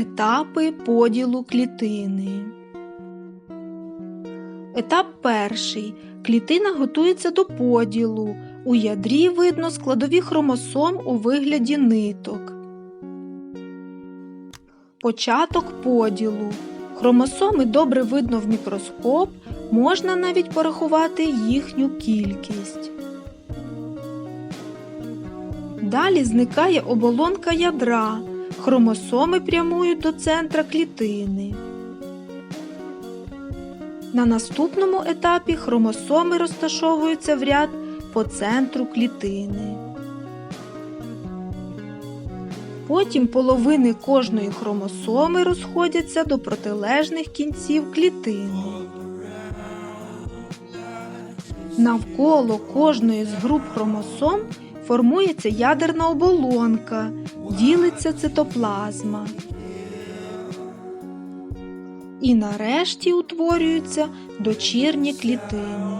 Етапи поділу клітини. Етап перший. Клітина готується до поділу. У ядрі видно складові хромосом у вигляді ниток. Початок поділу. Хромосоми добре видно в мікроскоп, можна навіть порахувати їхню кількість. Далі зникає оболонка ядра. Хромосоми прямують до центра клітини. На наступному етапі хромосоми розташовуються в ряд по центру клітини. Потім половини кожної хромосоми розходяться до протилежних кінців клітини. Навколо кожної з груп хромосом формується ядерна оболонка, ділиться цитоплазма. І нарешті утворюються дочірні клітини.